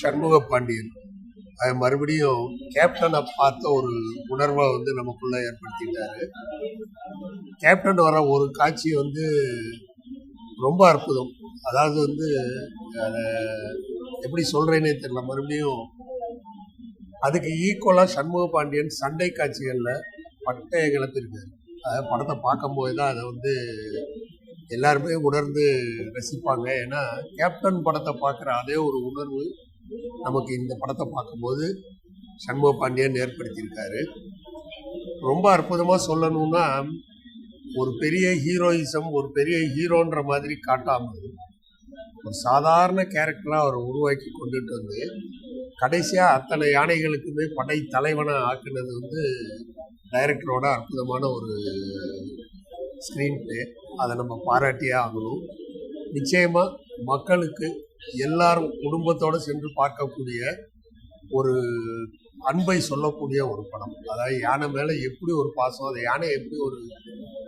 சண்முக பாண்டியன். அதை மறுபடியும் கேப்டனை பார்த்த ஒரு உணர்வை வந்து நமக்குள்ள ஏற்படுத்திட்டாரு. கேப்டன் வர ஒரு காட்சி வந்து ரொம்ப அற்புதம். அதாவது வந்து அதை எப்படி சொல்றேனே தெரியல. மறுபடியும் அதுக்கு ஈக்குவலாக சண்முக பாண்டியன் சண்டை காட்சிகளில் பட்டைய கிளப்பியிருக்காரு. அதை படத்தை பார்க்கும்போது தான் அதை வந்து எல்லாருமே உணர்ந்து ரசிப்பாங்க. ஏன்னா கேப்டன் படத்தை பார்க்குற அதே ஒரு உணர்வு நமக்கு இந்த படத்தை பார்க்கும்போது சண்முக பாண்டியன் ஏற்படுத்தியிருக்காரு. ரொம்ப அற்புதமாக சொல்லணும்னா ஒரு பெரிய ஹீரோயிசம் ஒரு பெரிய ஹீரோன்ற மாதிரி காட்டாமல் ஒரு சாதாரண கேரக்டராக அவர் உருவாக்கி கொண்டுட்டு வந்து கடைசியாக அத்தனை யானைகளுக்குமே படை தலைவனை ஆக்குனது வந்து டைரக்டரோட அற்புதமான ஒரு ஸ்க்ரீன் பிளே அதை நம்ம பாராட்டியே ஆகணும். நிச்சயமாக மக்களுக்கு எல்லாரும் குடும்பத்தோடு சென்று பார்க்கக்கூடிய ஒரு அன்பை சொல்லக்கூடிய ஒரு படம். அதாவது யானை மேலே எப்படி ஒரு பாசம் அந்த யானை எப்படி ஒரு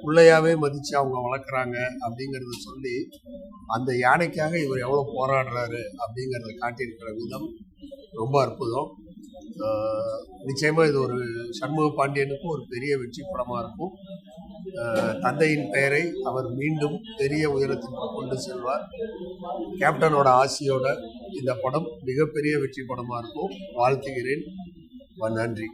பிள்ளையாவே மதித்து அவங்க வளர்க்குறாங்க அப்படிங்கிறத சொல்லி அந்த யானைக்காக இவர் எவ்வளோ போராடுறாரு அப்படிங்கிறத காட்டியிருக்கிற விதம் ரொம்ப அற்புதம். நிச்சயமாக நிச்சயமா இது ஒரு சண்முக பாண்டியனுக்கும் ஒரு பெரிய வெற்றி படமா இருக்கும். தந்தையின் பெயரை அவர் மீண்டும் பெரிய உயரத்திற்கு கொண்டு செல்வார். கேப்டனோட ஆசியோட இந்த படம் மிகப்பெரிய வெற்றி படமாக இருக்கும். வாழ்த்துகிறேன். நன்றி.